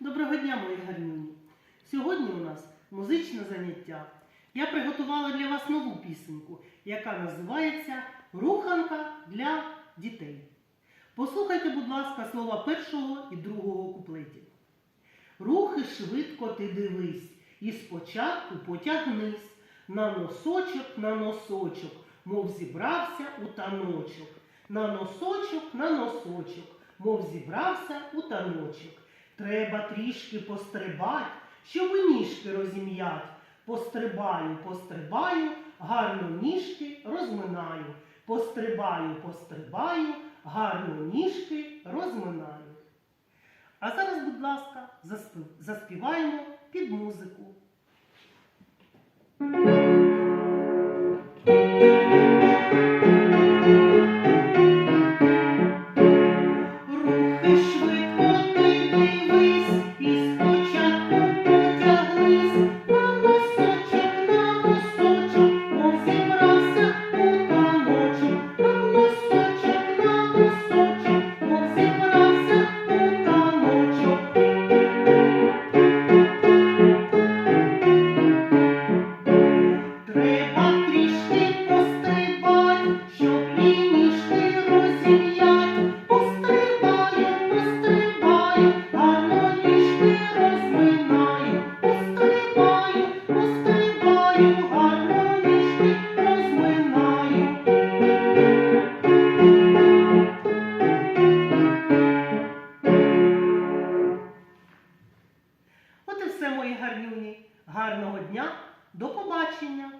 Доброго дня, мої гармоні! Сьогодні у нас музичне заняття. Я приготувала для вас нову пісеньку, яка називається Руханка для дітей. Послухайте, будь ласка, слова першого і другого куплетів. Рухи швидко ти дивись, і спочатку потягнись на носочок, на носочок, мов зібрався у таночок. На носочок, на носочок, мов зібрався у таночок. Треба трішки пострибать, щоб ніжки розім'ять. Пострибаю, пострибаю, гарно ніжки розминаю. Пострибаю, пострибаю, гарно ніжки розминаю. А зараз, будь ласка, заспіваємо під музику. От і все, мої гарнюні. Гарного дня, до побачення!